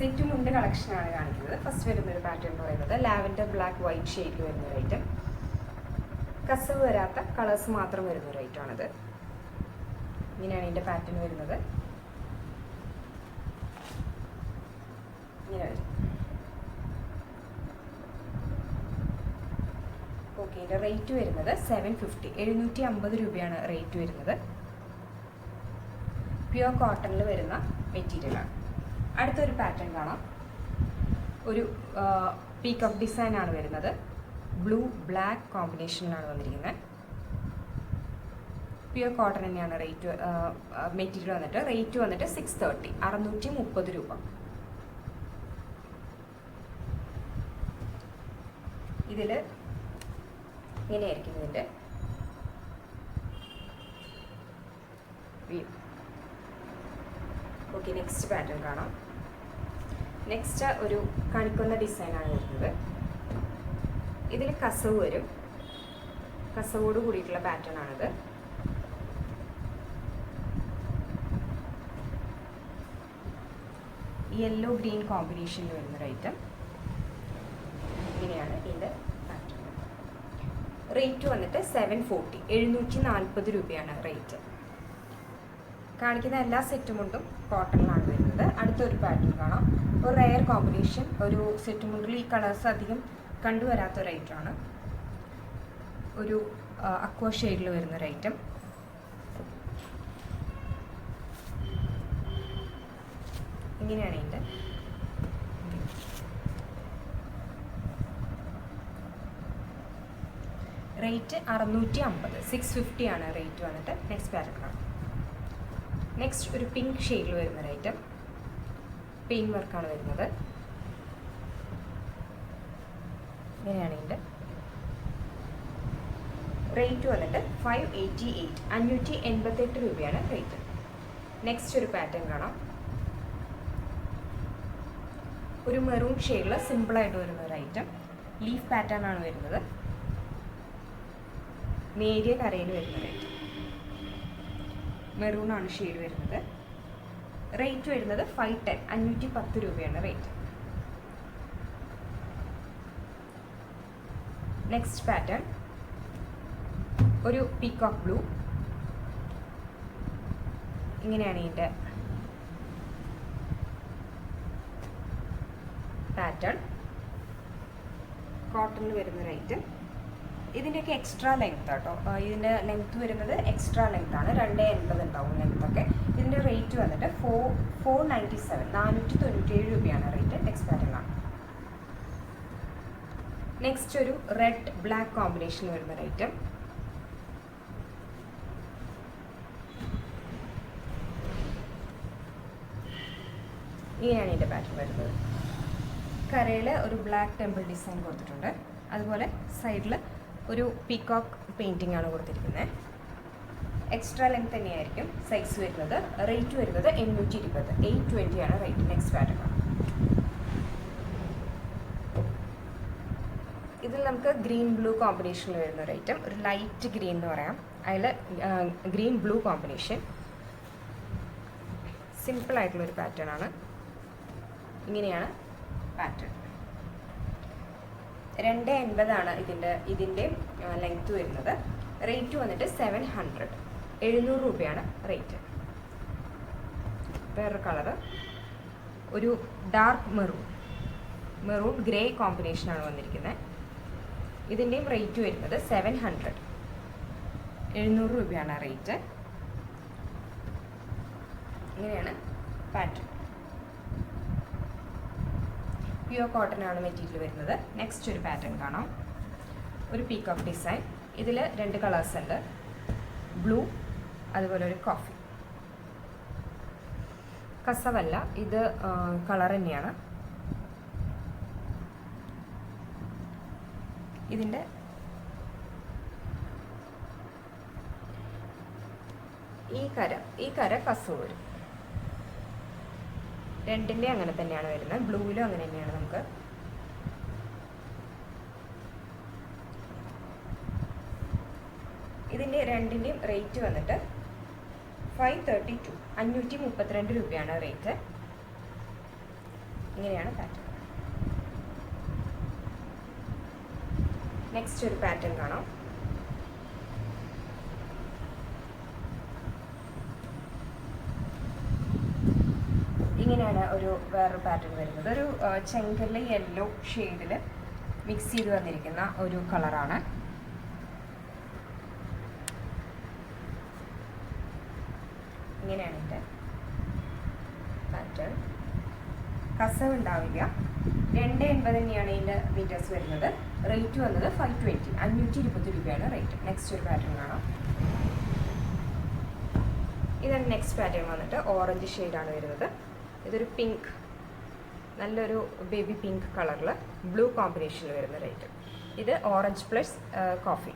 Set മുണ്ട് കളക്ഷനാണ് കാണിക്കുന്നത്. ഫസ്റ്റ് വരുന്ന ഒരു പാറ്റേൺ എന്ന് പറയുന്നത് ലാവൻഡർ ബ്ലാക്ക് വൈറ്റ് ഷെയ്ഡിൽ വരുന്ന ഒരു ഐറ്റം കസവ് വരാത്ത കളേഴ്സ് മാത്രം വരുന്ന ഒരു ഐറ്റമാണിത് ഇങ്ങനെയാണ് ഇതിന്റെ പാറ്റേൺ വരുന്നത്. ഓക്കെ ഇതിന്റെ റേറ്റ് വരുന്നത് സെവൻ ഫിഫ്റ്റി എഴുന്നൂറ്റി അമ്പത് രൂപയാണ് റേറ്റ് വരുന്നത്. പ്യുവർ കോട്ടണിൽ വരുന്ന മെറ്റീരിയലാണ് അടുത്തൊരു പാറ്റേൺ കാണാം. ഒരു പീക്കപ്പ് ഡിസൈൻ ആണ് വരുന്നത്. ബ്ലൂ ബ്ലാക്ക് കോമ്പിനേഷനിലാണ് വന്നിരിക്കുന്നത്. പ്യുവർ കോട്ടൺ തന്നെയാണ് റേറ്റ് മെറ്റീരിയൽ വന്നിട്ട് റേറ്റ് വന്നിട്ട് സിക്സ് തേർട്ടി അറുന്നൂറ്റി മുപ്പത് രൂപ. ഇതിൽ ഇങ്ങനെയായിരിക്കും ഇതിന്റെ ഓക്കെ നെക്സ്റ്റ് പാറ്റേൺ കാണാം. നെക്സ്റ്റ് ഒരു കണിക്കുന്ന ഡിസൈനാണ് വരുന്നത്. ഇതിൽ കസവ് വരും. കസവോട് കൂടിയിട്ടുള്ള പാറ്റേൺ ആണിത്. യെല്ലോ ഗ്രീൻ കോമ്പിനേഷനിൽ വരുന്നൊരു ഐറ്റം ഇങ്ങനെയാണ് ഇതിന്റെ പാറ്റേൺ റേറ്റ് വന്നിട്ട് സെവൻ ഫോർട്ടി എഴുന്നൂറ്റി നാൽപ്പത് രൂപയാണ് റേറ്റ് കാണിക്കുന്ന എല്ലാ സെറ്റും കൊണ്ടും കോട്ടണിലാണ് വരുന്നത്. അടുത്തൊരു പാറ്റേൺ കാണാം. ഒരു റെയർ കോമ്പിനേഷൻ ഒരു സെറ്റ് മുണ്ടിൽ ഈ കളേഴ്സ് അധികം കണ്ടുവരാത്ത ഒരു ഐറ്റമാണ് ഒരു അക്വ ഷെയ്ഡിൽ വരുന്ന ഒരു ഐറ്റം ഇങ്ങനെയാണ് ഇതിന്റെ. റേറ്റ് അറുന്നൂറ്റി അമ്പത് സിക്സ് ഫിഫ്റ്റി ആണ് റേറ്റ് വന്നിട്ട്. നെക്സ്റ്റ് പാരഗ്രാഫ് നെക്സ്റ്റ് ഒരു പിങ്ക് ഷെയ്ഡിൽ വരുന്ന ഒരു ഐറ്റം പെയിൻ വർക്കാണ് വരുന്നത്. ഇങ്ങനെയാണ് ഇതിന്റെ റേറ്റ് വന്നിട്ട് ഫൈവ് എയ്റ്റി എയ്റ്റ് അഞ്ഞൂറ്റി എൺപത്തെട്ട് രൂപയാണ് റേറ്റ്. നെക്സ്റ്റ് ഒരു പാറ്റേൺ കാണാം. ഒരു മെറൂൺ ഷെയ്ഡിൽ സിമ്പിളായിട്ട് വരുന്ന ഒരു ഐറ്റം ലീഫ് പാറ്റേൺ ആണ് വരുന്നത്. നേരിയ കരയിൽ വരുന്ന ഒരു ഐറ്റം മെറൂൺ ആണ് ഷെയ്ഡ് വരുന്നത്. റേറ്റ് വരുന്നത് ഫൈവ് ടെൻ അഞ്ഞൂറ്റി പത്ത് രൂപയാണ് റേറ്റ് നെക്സ്റ്റ് പാറ്റേൺ ഒരു പീക്കോക്ക് ബ്ലൂ ഇങ്ങനെയാണ് ഇതിന്റെ പാറ്റേൺ കോട്ടണിൽ വരുന്ന റേറ്റ് ഇതിന്റെയൊക്കെ എക്സ്ട്രാ ലെങ്ത് ആട്ടോ. ഇതിന്റെ ലെങ്ത് വരുന്നത് എക്സ്ട്രാ ലെങ്ത് ആണ്. രണ്ട് എൺപത് ഉണ്ടാവും ലെങ്ത് ഒക്കെ. ഇതിന്റെ റേറ്റ് വന്നിട്ട് ഫോർ ഫോർ നയന്റി സെവൻ നാനൂറ്റി തൊണ്ണൂറ്റേഴ് രൂപയാണ് റേറ്റ് നെക്സ്റ്റ് നെക്സ്റ്റ് ഒരു റെഡ് ബ്ലാക്ക് കോമ്പിനേഷൻ വരുന്ന റേറ്റ് ഇങ്ങനെയാണ് ഇതിന്റെ പാറ്റേൺ വരുന്നത്. കരയിൽ ഒരു ബ്ലാക്ക് ടെമ്പിൾ ഡിസൈൻ കൊടുത്തിട്ടുണ്ട്. അതുപോലെ സൈഡിൽ ഒരു പീക്കോക്ക് പെയിന്റിംഗ് ആണ് കൊടുത്തിരിക്കുന്നത്. എക്സ്ട്രാ ലെങ്ത് തന്നെയായിരിക്കും സൈസ് വരുന്നത്. റേറ്റ് വരുന്നത് എണ്ണൂറ്റി ഇരുപത് എയ്റ്റ് ട്വന്റി ആണ് റേറ്റ് നെക്സ്റ്റ് പാറ്റേൺ ഇതിൽ നമുക്ക് ഗ്രീൻ ബ്ലൂ കോമ്പിനേഷനിൽ വരുന്ന ഒരു ഐറ്റം ഒരു ലൈറ്റ് ഗ്രീൻ എന്ന് പറയാം. അതിൽ ഗ്രീൻ ബ്ലൂ കോമ്പിനേഷൻ സിമ്പിൾ ആയിട്ടുള്ള ഒരു പാറ്റേൺ ആണ്. ഇങ്ങനെയാണ് പാറ്റേൺ രണ്ട് എൺപതാണ് ഇതിന്റെ ഇതിന്റെ ലെങ്ത് വരുന്നത്. റേറ്റ് വന്നിട്ട് സെവൻ ഹൺഡ്രഡ് എഴുന്നൂറ് രൂപയാണ് റേറ്റ്. വേറൊരു കളർ. ഒരു ഡാർക്ക് മെറൂൺ. മെറൂൺ ഗ്രേ കോമ്പിനേഷനാണ് വന്നിരിക്കുന്നത് ഇതിന്റെയും റേറ്റ് വരുന്നത് സെവൻ ഹൺഡ്രഡ്. എഴുന്നൂറ് രൂപയാണ് റേറ്റ്. ഇങ്ങനെയാണ് പാറ്റേൺ. പ്യുവർ കോട്ടൺ ആണ് മെറ്റീരിയൽ വരുന്നത്. നെക്സ്റ്റ് ഒരു പാറ്റേൺ കാണാം. ഒരു പീക്ക് ഓഫ് ഡിസൈൻ ഇതിൽ രണ്ട് കളേഴ്സ് ഉണ്ട്. ബ്ലൂ അതുപോലെ ഒരു കോഫി കസവല്ല ഇത് കളർ തന്നെയാണ്. ഇതിന്റെ ഈ കര ഈ കര കസവ് വരും. രണ്ടിന്റെ അങ്ങനെ തന്നെയാണ് വരുന്നത്. ബ്ലൂവിലും അങ്ങനെ തന്നെയാണ് നമുക്ക്. ഇതിന്റെ രണ്ടിന്റെയും റേറ്റ് വന്നിട്ട് ഫൈവ് തേർട്ടി ടു അഞ്ഞൂറ്റി മുപ്പത്തിരണ്ട് രൂപയാണ് റേറ്റ് ഇങ്ങനെയാണ് പാറ്റേൺ നെക്സ്റ്റ് ഒരു പാറ്റേൺ കാണാം. ഇങ്ങനെയാണ് ഒരു വേറൊരു പാറ്റേൺ വരുന്നത്. ഒരു ചെങ്കല്ല് യെല്ലോ ഷെയ്ഡിൽ മിക്സ് ചെയ്ത് വന്നിരിക്കുന്ന ഒരു കളറാണ് ഇങ്ങനെയാണ് ഇതിന്റെ പാറ്റേൺ കസവ് ഉണ്ടാവില്ല. രണ്ട് എൺപത് തന്നെയാണ് ഇതിന്റെ മീറ്റേഴ്സ് വരുന്നത്. റേറ്റ് വന്നത് ഫൈവ് ട്വന്റി അഞ്ഞൂറ്റി ഇരുപത് രൂപയാണ് റേറ്റ് നെക്സ്റ്റ് ഒരു പാറ്റേൺ കാണാം. ഇതാണ് നെക്സ്റ്റ് പാറ്റേൺ വന്നിട്ട് ഓറഞ്ച് ഷെയ്ഡാണ് വരുന്നത്. ഇതൊരു പിങ്ക് നല്ലൊരു ബേബി പിങ്ക് കളറിൽ ബ്ലൂ കോമ്പിനേഷനിൽ വരുന്ന റേറ്റ് ഇത് ഓറഞ്ച് പ്ലസ് കോഫി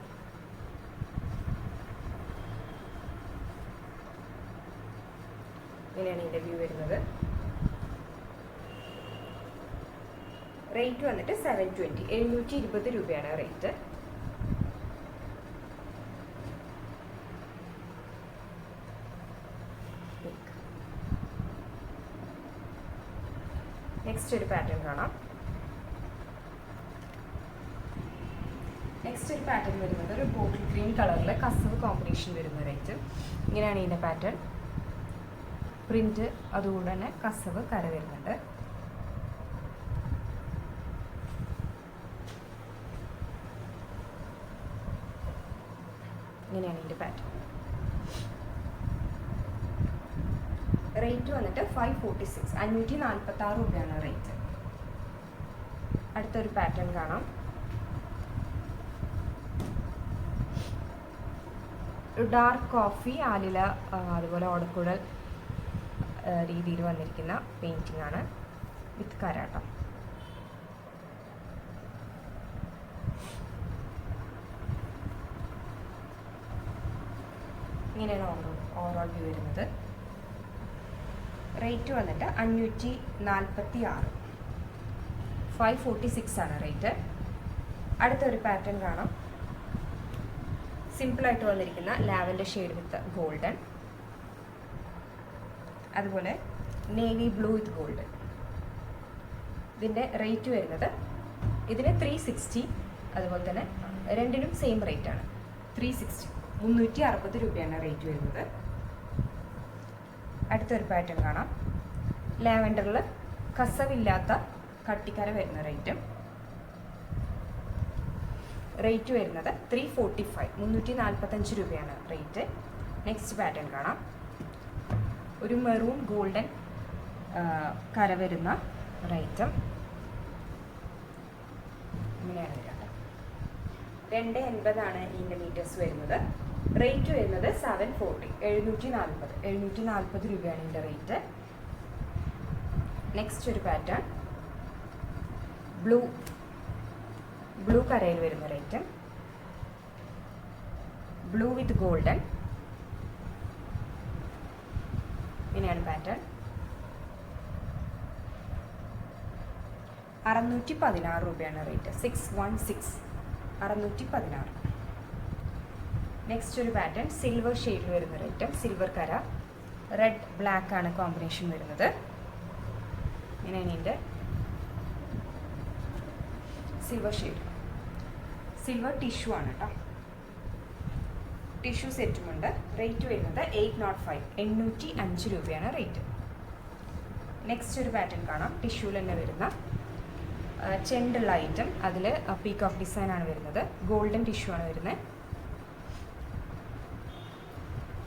ഇങ്ങനെയാണ് ഇതിന്റെ വ്യൂ വരുന്നത്. റേറ്റ് വന്നിട്ട് സെവൻ ട്വന്റി എഴുന്നൂറ്റി ഇരുപത് രൂപയാണ് റേറ്റ് നെക്സ്റ്റ് ഒരു പാറ്റേൺ കാണാം. നെക്സ്റ്റ് ഒരു പാറ്റേൺ വരുന്നത് ഒരു ബോട്ടിൽ ഗ്രീൻ കളറിൽ കസവ് കോമ്പിനേഷൻ വരുന്ന റേറ്റ് ഇങ്ങനെയാണ് ഇതിന്റെ പാറ്റേൺ പ്രിന്റ് അതുകൊണ്ട് തന്നെ കസവ് കര വരുന്നുണ്ട്. ഇങ്ങനെയാണ് ഇതിന്റെ പാറ്റേൺ റേറ്റ് വന്നിട്ട് ഫൈവ് ഫോർട്ടി സിക്സ് അഞ്ഞൂറ്റി നാൽപ്പത്തി ആറ് രൂപയാണ് റേറ്റ് അടുത്തൊരു പാറ്റേൺ കാണാം. ഡാർക്ക് കോഫി ആലില അതുപോലെ ഓടക്കുഴൽ രീതിയിൽ വന്നിരിക്കുന്ന പെയിന്റിംഗ് ആണ്. വിത്ത് കരാട്ടം. ഇങ്ങനെയാണ് ഓരോ ഓവറോൾ വ്യൂ വരുന്നത്. റേറ്റ് വന്നിട്ട് അഞ്ഞൂറ്റി നാൽപ്പത്തി ആറ് ഫൈവ് ഫോർട്ടി സിക്സ് ആണ് റേറ്റ് അടുത്തൊരു പാറ്റേൺ കാണാം. സിമ്പിളായിട്ട് വന്നിരിക്കുന്ന ലാവൻഡർ ഷെയ്ഡ് വിത്ത് ഗോൾഡൻ. അതുപോലെ നേവി ബ്ലൂ വിത്ത് ഗോൾഡൻ. ഇതിന്റെ റേറ്റ് വരുന്നത് ഇതിന് ത്രീ സിക്സ്റ്റി അതുപോലെ തന്നെ രണ്ടിനും സെയിം റേറ്റ് ആണ്. ത്രീ സിക്സ്റ്റി മുന്നൂറ്റി അറുപത് രൂപയാണ് റേറ്റ് വരുന്നത്. അടുത്തൊരു പാറ്റേൺ കാണാം. ലാവൻഡറിൽ കസവില്ലാത്ത കട്ടിക്കര വരുന്ന റേറ്റ് റേറ്റ് വരുന്നത് ത്രീ ഫോർട്ടി ഫൈവ് മുന്നൂറ്റി നാൽപ്പത്തഞ്ച് രൂപയാണ് റേറ്റ് നെക്സ്റ്റ് പാറ്റേൺ കാണാം. ഒരു മെറൂൺ ഗോൾഡൻ കര വരുന്ന റേറ്റ് ഇങ്ങനെയാണ് രണ്ട് എൺപതാണ് ഇതിന്റെ മീറ്റേഴ്സ് വരുന്നത്. റേറ്റ് വരുന്നത് സെവൻ ഫോർട്ടി എഴുന്നൂറ്റി നാൽപ്പത് എഴുന്നൂറ്റി നാൽപ്പത് രൂപയാണ് ഇതിന്റെ റേറ്റ് നെക്സ്റ്റ് ഒരു പാറ്റേൺ ബ്ലൂ ബ്ലൂ കരയിൽ വരുന്ന റേറ്റ് ബ്ലൂ വിത്ത് ഗോൾഡൻ ഇങ്ങനെയാണ് പാറ്റേൺ അറുന്നൂറ്റി പതിനാറ് രൂപയാണ് റേറ്റ് സിക്സ് വൺ സിക്സ് അറുന്നൂറ്റി പതിനാറ് നെക്സ്റ്റ് ഒരു പാറ്റേൺ സിൽവർ ഷെയ്ഡിൽ വരുന്ന ഐറ്റം സിൽവർ കര. റെഡ് ബ്ലാക്ക് ആണ് കോമ്പിനേഷൻ വരുന്നത്. ഇങ്ങനെയാണ് ഇതിന്റെ സിൽവർ ഷെയ്ഡ് സിൽവർ ടിഷ്യൂ ആണ് കേട്ടോ ടിഷ്യൂ സെറ്റുമുണ്ട് റേറ്റ് വരുന്നത് എയ്റ്റ് നോട്ട് ഫൈവ് എണ്ണൂറ്റി അഞ്ച് രൂപയാണ് റേറ്റ് നെക്സ്റ്റ് ഒരു പാറ്റേൺ കാണാം. ടിഷ്യൂവിൽ തന്നെ വരുന്ന ചെണ്ടുള്ള ഐറ്റം അതിൽ പീക്ക് ഓഫ് ഡിസൈൻ ആണ് വരുന്നത്. ഗോൾഡൻ ടിഷ്യൂ ആണ് വരുന്നത്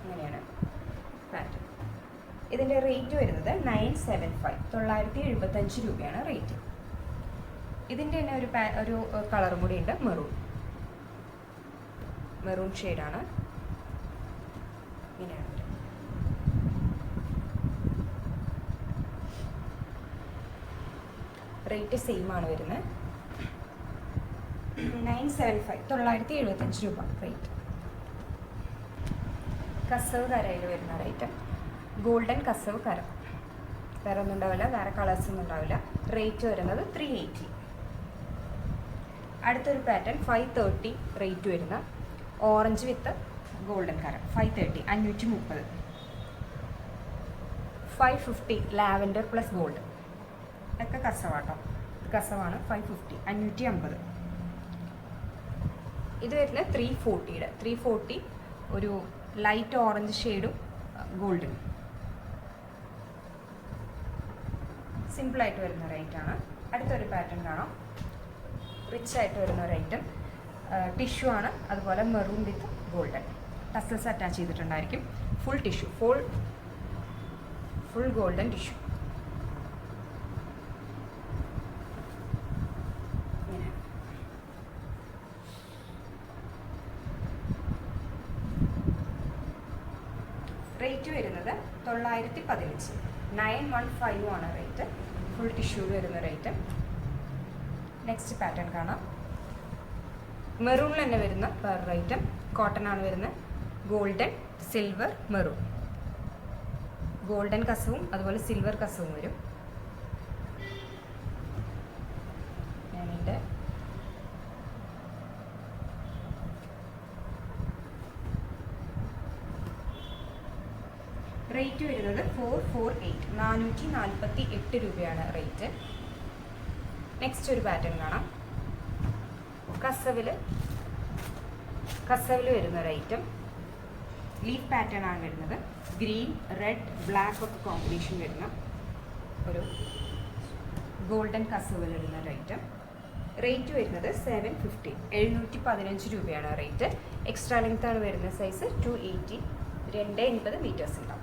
ഇങ്ങനെയാണ് പാറ്റേൺ ഇതിന്റെ റേറ്റ് വരുന്നത് നയൻ സെവൻ ഫൈവ് തൊള്ളായിരത്തി എഴുപത്തഞ്ച് രൂപയാണ് റേറ്റ് ഇതിന്റെ തന്നെ ഒരു ഒരു കളറും കൂടി ഉണ്ട് മെറൂൺ മെറൂൺ ഷെയ്ഡാണ് ഇങ്ങനെയാണ്. റേറ്റ് സെയിം ആണ് വരുന്നത്. നയൻ സെവൻ ഫൈവ് തൊള്ളായിരത്തി എഴുപത്തഞ്ച് രൂപ റേറ്റ് കസവ് കരയിൽ വരുന്ന റേറ്റ് ഗോൾഡൻ കസവ് കരം. വേറെ ഒന്നും ഉണ്ടാവില്ല വേറെ കളേഴ്സ് ഒന്നും ഉണ്ടാവില്ല. റേറ്റ് വരുന്നത് ത്രീ എയ്റ്റി അടുത്തൊരു പാറ്റേൺ ഫൈവ് തേർട്ടി റേറ്റ് വരുന്ന ഓറഞ്ച് വിത്ത് ഗോൾഡൻ കരം ഫൈവ് തേർട്ടി അഞ്ഞൂറ്റി മുപ്പത് five fifty lavender plus gold ഒക്കെ കസവാട്ടോ കസവാണ് ഫൈവ് ഫിഫ്റ്റി അഞ്ഞൂറ്റി അമ്പത് ഇത് വരുന്നത് ത്രീ ഫോർട്ടിയുടെ ത്രീ ഫോർട്ടി ഒരു ലൈറ്റ് ഓറഞ്ച് ഷെയ്ഡും ഗോൾഡൻ സിമ്പിളായിട്ട് വരുന്ന റേറ്റ് ആണ്. അടുത്തൊരു പാറ്റേൺ കാണാം. റിച്ച് ആയിട്ട് വരുന്ന ഒരു ഐറ്റം ടിഷ്യു ആണ്. അതുപോലെ maroon with golden tassels attach ചെയ്തിട്ടുണ്ടായിരിക്കും. Full tissue full full golden tissue rate വരുന്നത് തൊള്ളായിരത്തി പതിനഞ്ച്. നയൻ വൺ ഫൈവ് ആണ് റേറ്റ് ഫുൾ ടിഷ്യൂ വരുന്ന ഒരു ഐറ്റം നെക്സ്റ്റ് പാറ്റേൺ കാണാം. മെറൂണിൽ തന്നെ വരുന്ന വേറൊരു ഐറ്റം കോട്ടൺ ആണ് വരുന്നത്. ഗോൾഡൻ സിൽവർ മെറൂൺ ഗോൾഡൻ കസവും അതുപോലെ സിൽവർ കസവും വരും. റേറ്റ് വരുന്നത് ഫോർ ഫോർ എയ്റ്റ് നാനൂറ്റി നാൽപ്പത്തി എട്ട് രൂപയാണ് റേറ്റ് നെക്സ്റ്റ് ഒരു പാറ്റേൺ കാണാം. കസവിൽ കസവിൽ വരുന്ന ഒരു ഐറ്റം ലീഫ് പാറ്റേൺ ആണ് വരുന്നത്. ഗ്രീൻ റെഡ് ബ്ലാക്ക് ഒക്കെ കോമ്പിനേഷൻ വരുന്ന ഒരു ഗോൾഡൻ കസവിൽ വരുന്ന ഒരു ഐറ്റം റേറ്റ് വരുന്നത് സെവൻ ഫിഫ്റ്റി എഴുന്നൂറ്റി പതിനഞ്ച് രൂപയാണ് റേറ്റ് എക്സ്ട്രാ ലെങ്ത് ആണ് വരുന്ന സൈസ് ടു എയ്റ്റി രണ്ട് എൺപത് മീറ്റേഴ്സ് ഉണ്ടാവും.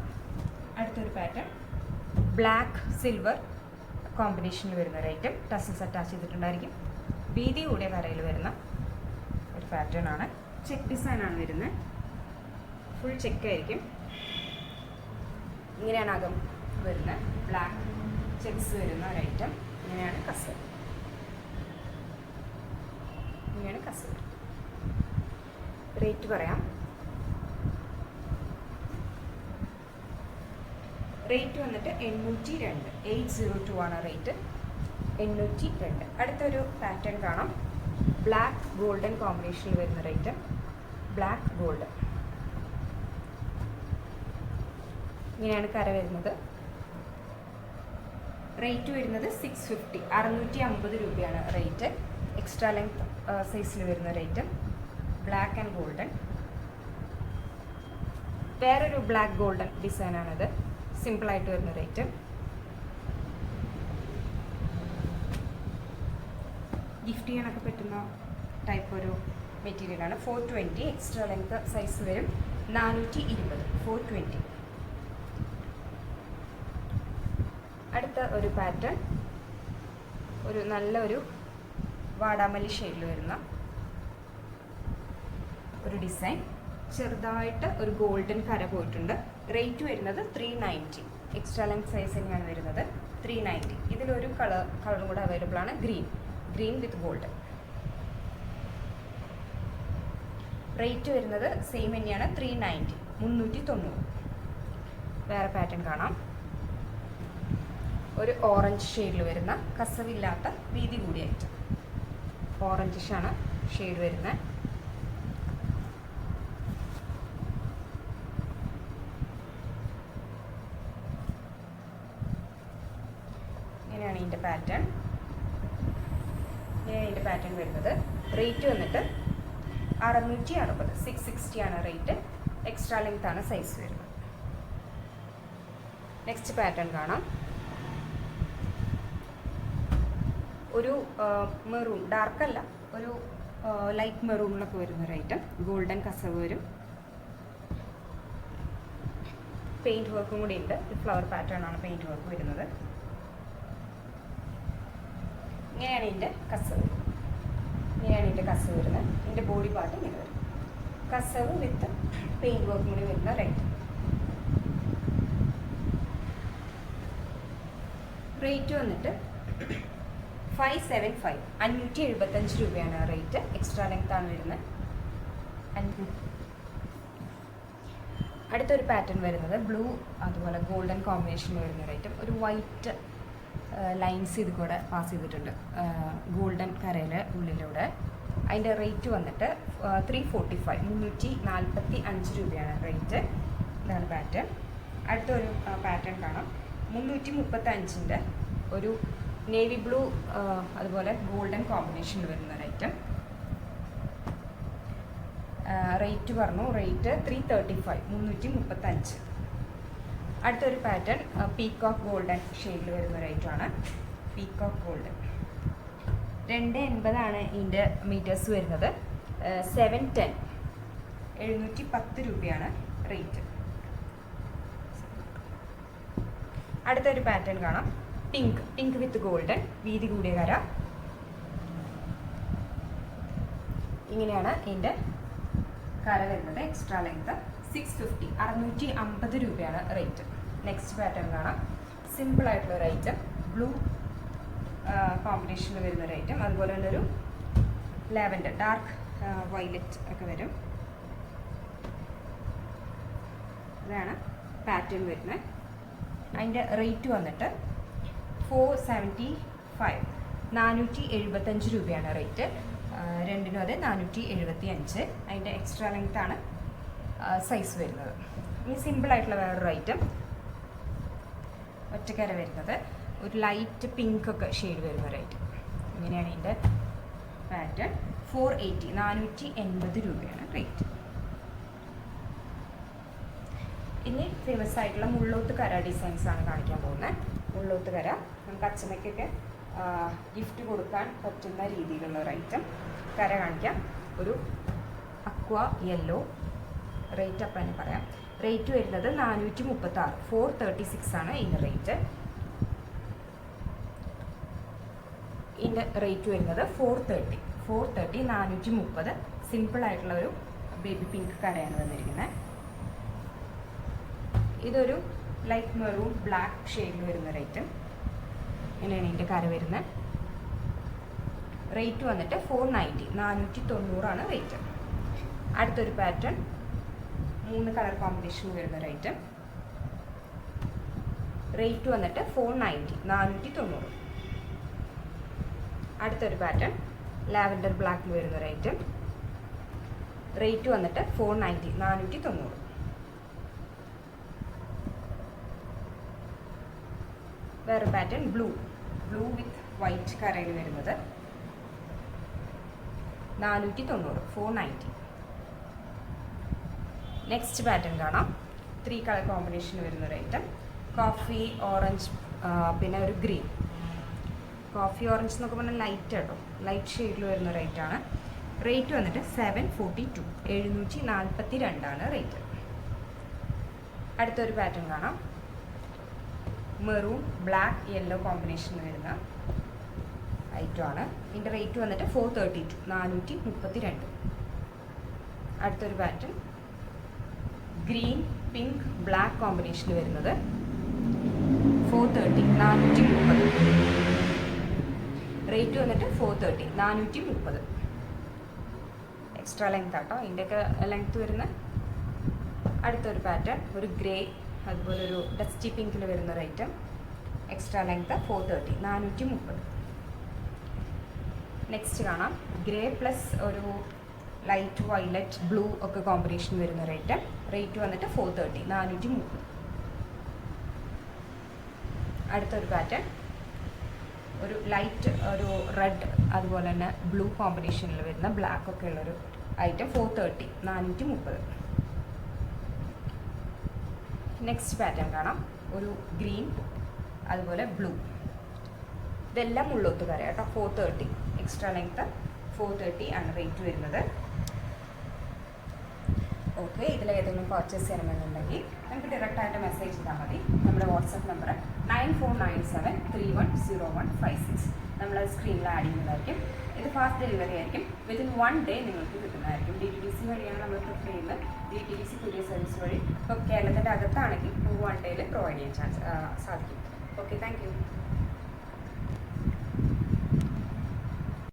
അടുത്തൊരു പാറ്റേൺ ബ്ലാക്ക് സിൽവർ കോമ്പിനേഷനിൽ വരുന്ന ഒരു ഐറ്റം ടസൽസ് അറ്റാച്ച് ചെയ്തിട്ടുണ്ടായിരിക്കും. വീതി കൂടിയ കരയിൽ വരുന്ന ഒരു പാറ്റേൺ ആണ്. ചെക്ക് ഡിസൈൻ ആണ് വരുന്നത് ഫുൾ ചെക്ക് ആയിരിക്കും. ഇങ്ങനെയാണ് അകം വരുന്നത് ബ്ലാക്ക് ചെക്സ് വരുന്ന ഒരു ഐറ്റം ഇങ്ങനെയാണ് കസ് ഇങ്ങനെയാണ് കസ് റേറ്റ് പറയാം. റേറ്റ് വന്നിട്ട് എണ്ണൂറ്റി രണ്ട് എയ്റ്റ് സീറോ ടു ആണ് റേറ്റ് എണ്ണൂറ്റി രണ്ട് അടുത്തൊരു പാറ്റേൺ കാണാം. ബ്ലാക്ക് ഗോൾഡൻ കോമ്പിനേഷനിൽ വരുന്ന റേറ്റ് ബ്ലാക്ക് ഗോൾഡൻ ഇങ്ങനെയാണ് കര വരുന്നത്. റേറ്റ് വരുന്നത് സിക്സ് ഫിഫ്റ്റി അറുന്നൂറ്റി അമ്പത് രൂപയാണ് റേറ്റ് എക്സ്ട്രാ ലെങ്ത് സൈസിൽ വരുന്ന റേറ്റ് ബ്ലാക്ക് ആൻഡ് ഗോൾഡൻ വേറൊരു ബ്ലാക്ക് ഗോൾഡൻ ഡിസൈനാണിത് സിമ്പിളായിട്ട് വരുന്ന ഐറ്റം. ഗിഫ്റ്റ് ചെയ്യാനൊക്കെ പറ്റുന്ന ടൈപ്പ് ഒരു മെറ്റീരിയലാണ് four twenty extra length size വരും. നാനൂറ്റി ഇരുപത് ഫോർ ട്വന്റി അടുത്ത ഒരു പാറ്റേൺ ഒരു നല്ലൊരു വാടാമല്ലി ഷെയ്ഡിൽ വരുന്ന ഒരു ഡിസൈൻ ചെറുതായിട്ട് ഒരു ഗോൾഡൻ കര പോയിട്ടുണ്ട്. റേറ്റ് വരുന്നത് three ninety extra length size തന്നെയാണ് വരുന്നത് ത്രീ നയന്റി ഇതിലൊരു കളർ കളറും കൂടെ അവൈലബിൾ ആണ് green green with gold rate വരുന്നത് സെയിം തന്നെയാണ് ത്രീ നയന്റി മുന്നൂറ്റി തൊണ്ണൂറ് വേറെ പാറ്റേൺ കാണാം. ഒരു ഓറഞ്ച് ഷെയ്ഡിൽ വരുന്ന കസവില്ലാത്ത വീതി കൂടിയായിട്ട്. ഓറഞ്ചിഷാണ് ഷെയ്ഡ് വരുന്നത് ഇങ്ങനെയാണ് ഇതിന്റെ പാറ്റേൺ ഇങ്ങനെയാണ് ഇതിന്റെ പാറ്റേൺ വരുന്നത് റേറ്റ് വന്നിട്ട് അറുന്നൂറ്റി അറുപത് സിക്സ് സിക്സ്റ്റി ആണ് റേറ്റ് എക്സ്ട്രാ ലെങ്ത് ആണ് സൈസ് വരുന്നത്. നെക്സ്റ്റ് പാറ്റേൺ കാണാം. ഒരു മെറൂൺ ഡാർക്ക് അല്ല ഒരു ലൈറ്റ് മെറൂണിലൊക്കെ വരുന്ന ഒരു ഐറ്റം ഗോൾഡൻ കസവ് വരും. പെയിന്റ് വർക്കും കൂടി ഉണ്ട്. ഫ്ലവർ പാറ്റേൺ ആണ് പെയിന്റ് വർക്ക് വരുന്നത്. ഇങ്ങനെയാണ് ഇതിന്റെ കസവ്. ഇങ്ങനെയാണ് ഇതിന്റെ കസവ് വരുന്നത്. ഇതിന്റെ ബോഡി പാർട്ട് ഇങ്ങനെ വരും. കസവ് വിത്ത് പെയിന്റ് വർക്കും കൂടി വരുന്ന റേറ്റ് റേറ്റ് വന്നിട്ട് ഫൈവ് സെവൻ ഫൈവ് അഞ്ഞൂറ്റി എഴുപത്തഞ്ച് രൂപയാണ് റേറ്റ് എക്സ്ട്രാ ലെങ്ത് ആണ് വരുന്നത്. അടുത്തൊരു പാറ്റേൺ വരുന്നത് ബ്ലൂ അതുപോലെ ഗോൾഡൻ കോമ്പിനേഷൻ വരുന്ന ഐറ്റം ഒരു വൈറ്റ് ലൈൻസ് ഇത് കൂടെ പാസ് ചെയ്തിട്ടുണ്ട്. ഗോൾഡൻ കരയിൽ ഉള്ളിലൂടെ. അതിന്റെ റേറ്റ് വന്നിട്ട് ത്രീ ഫോർട്ടി ഫൈവ് മുന്നൂറ്റി നാൽപ്പത്തി അഞ്ച് രൂപയാണ് റേറ്റ്. ഇതാണ് പാറ്റേൺ. അടുത്തൊരു പാറ്റേൺ കാണാം. മുന്നൂറ്റി മുപ്പത്തി അഞ്ചിന്റെ ഒരു നേവി ബ്ലൂ അതുപോലെ ഗോൾഡൻ കോമ്പിനേഷനിൽ വരുന്ന ഒരു ഐറ്റം. റേറ്റ് പറഞ്ഞു. റേറ്റ് ത്രീ തേർട്ടി ഫൈവ് മുന്നൂറ്റി മുപ്പത്തഞ്ച് അടുത്തൊരു പാറ്റേൺ പീക്കോക്ക് ഗോൾഡൻ ഷെയ്ഡിൽ വരുന്ന ഒരു ഐറ്റമാണ് പീക്കോക്ക് ഗോൾഡൻ രണ്ട് എൺപതാണ് ഇതിന്റെ മീറ്റേഴ്സ് വരുന്നത്. സെവൻ ടെൻ എഴുന്നൂറ്റി പത്ത് രൂപയാണ് റേറ്റ് അടുത്തൊരു പാറ്റേൺ കാണാം. പിങ്ക് പിങ്ക് വിത്ത് ഗോൾഡൻ വീതി കൂടിയ കര. ഇങ്ങനെയാണ് ഇതിന്റെ കര വരുന്നത്. എക്സ്ട്രാ ലെങ്ത് സിക്സ് ഫിഫ്റ്റി അറുന്നൂറ്റി അമ്പത് രൂപയാണ് റേറ്റ് നെക്സ്റ്റ് പാറ്റേൺ കാണാം. ഒരു ഐറ്റം ബ്ലൂ കോമ്പിനേഷനിൽ വരുന്ന ഒരു ഐറ്റം അതുപോലെ തന്നെ ഒരു ലാവൻഡർ ഡാർക്ക് വൈലറ്റ് ഒക്കെ വരും. ഇതാണ് പാറ്റേൺ വരുന്നത്. അതിന്റെ റേറ്റ് വന്നിട്ട് ഫോർ സെവന്റി ഫൈവ് നാനൂറ്റി എഴുപത്തഞ്ച് രൂപയാണ് റേറ്റ് രണ്ടിനും അതെ നാനൂറ്റി എഴുപത്തി അഞ്ച് അതിന്റെ എക്സ്ട്രാ ലെങ്ത് ആണ് സൈസ് വരുന്നത്. ഇനി സിമ്പിളായിട്ടുള്ള വേറൊരു ഐറ്റം ഒറ്റക്കര വരുന്നത്. ഒരു ലൈറ്റ് പിങ്ക് ഒക്കെ ഷെയ്ഡ് വരുന്ന ഒരു ഐറ്റം ഇങ്ങനെയാണ് ഇതിന്റെ പാറ്റേൺ ഫോർ എയ്റ്റി നാനൂറ്റി എൺപത് രൂപയാണ് റേറ്റ് ഇനി ഫേമസ് ആയിട്ടുള്ള മുള്ളോത്ത് കര ഡിസൈൻസ് ആണ് കാണിക്കാൻ പോകുന്നത് മുള്ളോത്ത് കര. നമുക്ക് അച്ഛനക്കൊക്കെ ഗിഫ്റ്റ് കൊടുക്കാൻ പറ്റുന്ന രീതിയിലുള്ള ഒരു ഐറ്റം കര കാണിക്കാം. ഒരു അക്വ യെല്ലോ റേറ്റ് അപ്പം തന്നെ പറയാം. റേറ്റ് വരുന്നത് നാനൂറ്റി മുപ്പത്തി ആറ് ഫോർ തേർട്ടി സിക്സ് ആണ് ഇതിന്റെ റേറ്റ് ഇതിന്റെ റേറ്റ് വരുന്നത് ഫോർ തേർട്ടി ഫോർ തേർട്ടി നാനൂറ്റി മുപ്പത് സിമ്പിൾ ആയിട്ടുള്ള ഒരു ബേബി പിങ്ക് കടയാണ് വന്നിരിക്കുന്നത്. ഇതൊരു ലൈറ്റ് മെറൂൺ ബ്ലാക്ക് ഷെയ്ഡിൽ വരുന്ന റേറ്റ് ഇങ്ങനെയാണ് ഇതിന്റെ കര വരുന്നത്. റേറ്റ് വന്നിട്ട് ഫോർ നയന്റി നാനൂറ്റി തൊണ്ണൂറാണ് റേറ്റ് അടുത്തൊരു പാറ്റേൺ മൂന്ന് കളർ കോമ്പിനേഷൻ വരുന്ന റേറ്റ് റേറ്റ് വന്നിട്ട് ഫോർ നയന്റി നാനൂറ്റി തൊണ്ണൂറ് അടുത്തൊരു പാറ്റേൺ ലാവൻഡർ ബ്ലാക്കിൽ വരുന്ന ഒരു ഐറ്റം റേറ്റ് വന്നിട്ട് ഫോർ നയന്റി നാനൂറ്റി തൊണ്ണൂറ് വേറെ pattern blue blue with white കറയിൽ വരുന്നത് നാനൂറ്റി തൊണ്ണൂറ് ഫോർ നയന്റി നെക്സ്റ്റ് പാറ്റേൺ കാണാം ത്രീ കളർ കോമ്പിനേഷൻ വരുന്ന ഒരു ഐറ്റം കോഫി ഓറഞ്ച് പിന്നെ ഒരു ഗ്രീൻ കോഫി ഓറഞ്ച് എന്നൊക്കെ പറഞ്ഞാൽ ലൈറ്റ് കേട്ടോ ലൈറ്റ് ഷെയ്ഡിൽ വരുന്ന റേറ്റാണ് റേറ്റ് വന്നിട്ട് സെവൻ ഫോർട്ടി ടു എഴുന്നൂറ്റി നാൽപ്പത്തി രണ്ടാണ് റേറ്റ് അടുത്തൊരു പാറ്റേൺ കാണാം. മെറൂൺ ബ്ലാക്ക് യെല്ലോ കോമ്പിനേഷൻ വരുന്ന ഐറ്റമാണ് ഇതിന്റെ റേറ്റ് വന്നിട്ട് ഫോർ തേർട്ടി ടു നാനൂറ്റി മുപ്പത്തി രണ്ട് അടുത്തൊരു പാറ്റേൺ ഗ്രീൻ പിങ്ക് ബ്ലാക്ക് കോമ്പിനേഷനിൽ വരുന്നത് ഫോർ തേർട്ടി നാനൂറ്റി മുപ്പത്. റേറ്റ് വന്നിട്ട് ഫോർ തേർട്ടി നാനൂറ്റി മുപ്പത് എക്സ്ട്രാ ലെങ്ത് ആട്ടോ. ഇതിന്റെയൊക്കെ ലെങ്ത് വരുന്ന അടുത്തൊരു പാറ്റേൺ ഒരു ഗ്രേ അതുപോലെ ഒരു ഡസ്റ്റി പിങ്കിൽ വരുന്ന ഒരു item extra length four thirty നാനൂറ്റി മുപ്പത് നെക്സ്റ്റ് കാണാം. ഗ്രേ പ്ലസ് ഒരു ലൈറ്റ് വൈലറ്റ് ബ്ലൂ ഒക്കെ കോമ്പിനേഷൻ വരുന്ന ഒരു ഐറ്റം റേറ്റ് വന്നിട്ട് ഫോർ തേർട്ടി നാനൂറ്റി മുപ്പത് അടുത്തൊരു പാറ്റേൺ ഒരു ലൈറ്റ് ഒരു റെഡ് അതുപോലെ തന്നെ ബ്ലൂ കോമ്പിനേഷനിൽ വരുന്ന ബ്ലാക്ക് ഒക്കെ ഉള്ളൊരു ഐറ്റം ഫോർ തേർട്ടി നാനൂറ്റി മുപ്പത് നെക്സ്റ്റ് പാറ്റേൺ കാണാം. ഒരു ഗ്രീൻ അതുപോലെ ബ്ലൂ ഇതെല്ലാം ഉള്ളൊത്ത് കര കേട്ടോ. Four thirty extra length four thirty ആണ് റേറ്റ് വരുന്നത്. ഓക്കെ ഇതിലേതെങ്കിലും പർച്ചേസ് ചെയ്യണമെന്നുണ്ടെങ്കിൽ നമുക്ക് ഡയറക്റ്റ് ആയിട്ട് മെസ്സേജ് ചെയ്താൽ മതി. നമ്മുടെ WhatsApp number nine four nine seven three one zero one five six. നമ്മൾ സ്ക്രീനിൽ ആഡ് ചെയ്യുന്നതായിരിക്കും. ഇത് ഫാസ്റ്റ് ഡെലിവറി ആയിരിക്കും. വിത്തിൻ വൺ ഡേ നിങ്ങൾക്ക് കിട്ടുന്നതായിരിക്കും. ഡി ടി ഡി സി വഴിയാണ് നമ്മൾ പ്രിഫർ ചെയ്യുന്നത്. ഡി ടി ഡി സി പുതിയ സർവീസ് വഴി. ഇപ്പോൾ കേരളത്തിന്റെ അകത്താണെങ്കിൽ വൺ ഡേയിൽ പ്രൊവൈഡ് ചെയ്യാൻ ചാൻസ് സാധിക്കും. Okay thank you